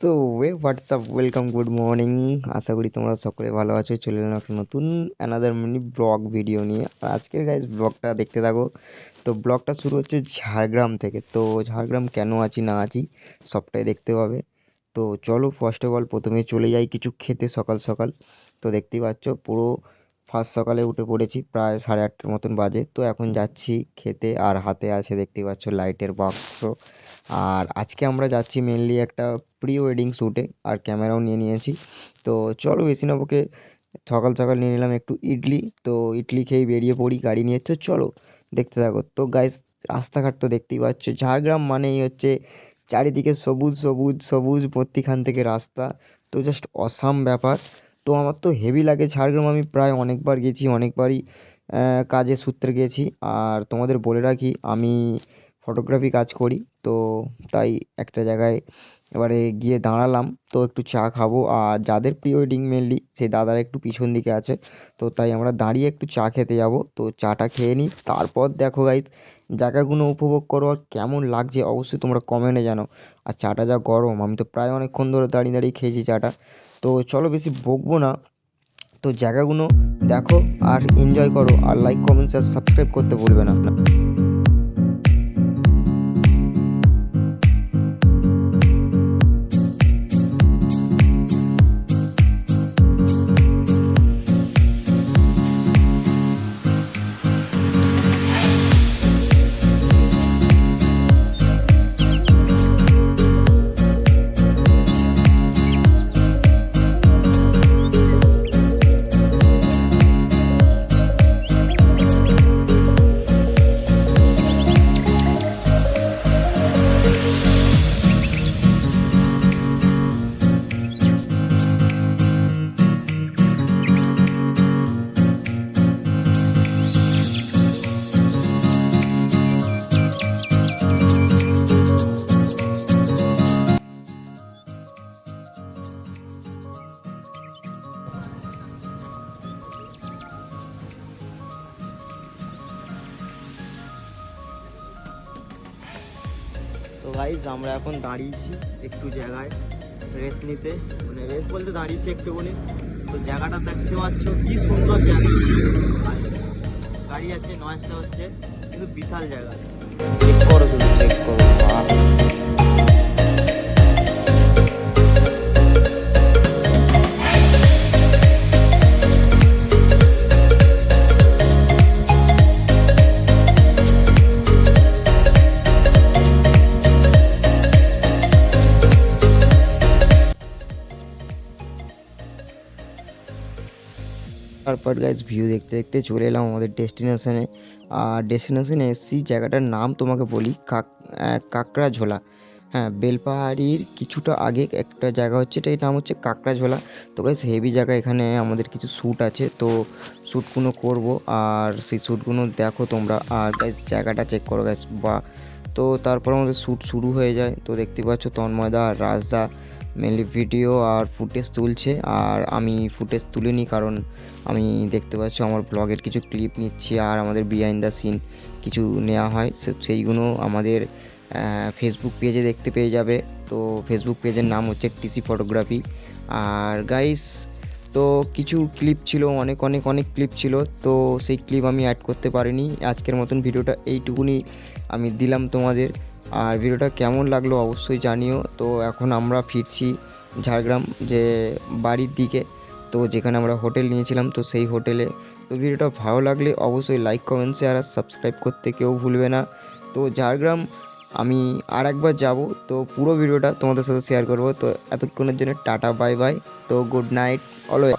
তো way what's up welcome good morning আশা করি তোমরা সকলে ভালো আছো। চলে এলাম একটা নতুন অ্যানাদার মিনি ব্লগ ভিডিও নিয়ে। আর আজকের গাইজ ব্লগটা দেখতে থাকো। তো ব্লগটা শুরু হচ্ছে ঝাড়গ্রাম থেকে। তো ঝাড়গ্রাম কেন আছি, না আছি, সবটাই দেখতে পাবে। তো চলো ফার্স্ট অফ অল প্রথমে চলে যাই কিছু খেতে সকাল সকাল। তো দেখতেই পাচ্ছ, পুরো ফার্স্ট সকালে উঠে পড়েছি, প্রায় সাড়ে আটটার মতন বাজে। তো এখন যাচ্ছি খেতে, আর হাতে আছে দেখতেই পাচ্ছ লাইটের বাক্স আর আজকে আমরা যাচ্ছি মেনলি একটা প্রি ওয়েডিং শ্যুটে আর ক্যামেরাও নিয়ে নিয়েছি। তো চলো বেশি না বকে সকাল সকাল নিয়ে নিলাম একটু ইডলি। তো ইডলি খেয়ে বেরিয়ে পড়ি গাড়ি নিয়ে। তো চলো দেখতে থাকো। তো গাইস রাস্তাঘাট তো দেখতেই পাচ্ছ। ঝাড়গ্রাম মানেই হচ্ছে চারিদিকে সবুজ সবুজ সবুজ মধ্যিখান থেকে রাস্তা। তো জাস্ট অসাম ব্যাপার। তো আমার তো হেভি লাগে। ঝাড়গ্রাম আমি প্রায় অনেকবার গেছি, অনেকবারই কাজের সূত্রে গেছি। আর তোমাদের বলে রাখি, আমি ফটোগ্রাফি কাজ করি, তো তাই একটা জায়গায় এবারে গিয়ে দাঁড়ালাম। তো একটু চা খাব, আর যাদের প্রি ওয়েডিং মেনলি সেই দাদারা একটু পিছন দিকে আছে, তো তাই আমরা দাঁড়িয়ে একটু চা খেতে যাব। তো চাটা খেয়ে নিই, তারপর দেখো গাইজ জায়গাগুলো উপভোগ করো, আর কেমন লাগছে অবশ্যই তোমরা কমেন্টে জানো আর চাটা যা গরম, আমি তো প্রায় অনেকক্ষণ ধরে দাঁড়িয়ে দাঁড়িয়ে খেয়েছি চাটা। তো চলো বেশি বকবো না, তো জায়গাগুলো দেখো আর এনজয় করো, আর লাইক কমেন্টস আর সাবস্ক্রাইব করতে ভুলবে না। তো গাইজ আমরা এখন দাঁড়িয়েছি একটু জায়গায় রেস্ট নিতে। মানে রেস্ট বলতে দাঁড়িয়েছি একটুখানি। তো জায়গাটা দেখতে পাচ্ছ, কি সুন্দর জায়গা। গাড়ি যাচ্ছে নয়সটা হচ্ছে, কিন্তু বিশাল জায়গা। চেক করো চেক করো। তারপর গাইজ ভিউ দেখতে দেখতে চলে এলাম আমাদের ডেস্টিনেশনে আর ডেস্টিনেশনে এসছি, জায়গাটার নাম তোমাকে বলি, কাক কাকড়াঝোলা। হ্যাঁ বেলপাহাড়ির কিছুটা আগে একটা জায়গা হচ্ছে, এটার নাম হচ্ছে কাকড়াঝোলা। তো গাইজ হেভি জায়গা, এখানে আমাদের কিছু শ্যুট আছে, তো শ্যুটগুলো করব। আর সেই শ্যুটগুলো দেখো তোমরা। আর গাইজ জায়গাটা চেক করো গাইজ বা, তো তারপর আমাদের শ্যুট শুরু হয়ে যায়। তো দেখতে পাচ্ছ তন্ময়দা রাজদা মেনলি ভিডিও আর ফুটেজ তুলছে, আর আমি ফুটেজ তুলিনি কারণ আমি দেখতে পাচ্ছি আমার ব্লগের কিছু ক্লিপ নিচ্ছি আর আমাদের বিহাইন্ড দ্য সিন কিছু নেওয়া হয়। সেইগুলো আমাদের ফেসবুক পেজে দেখতে পেয়ে যাবে। তো ফেসবুক পেজের নাম হচ্ছে টিসি ফটোগ্রাফি আর গাইস তো কিছু ক্লিপ ছিল, অনেক অনেক অনেক ক্লিপ ছিল, তো সেই ক্লিপ আমি অ্যাড করতে পারিনি। আজকের মতন ভিডিওটা এইটুকুনি আমি দিলাম তোমাদের। আর ভিডিওটা কেমন লাগল অবশ্যই জানিও। তো এখন আমরা ফিরছি ঝাড়গ্রাম যে বাড়ির দিকে, তো যেখানে আমরা হোটেল নিয়েছিলাম, তো সেই হোটেলে। তো ভিডিওটা ভালো লাগলে অবশ্যই লাইক কমেন্ট শেয়ার আর সাবস্ক্রাইব করতে কেউ ভুলবে না। তো ঝাড়গ্রাম আমি আর একবার যাব, তো পুরো ভিডিওটা তোমাদের সাথে শেয়ার করব। তো এতক্ষণের জন্য টাটা বাই বাই তো গুড নাইট অলওয়েজ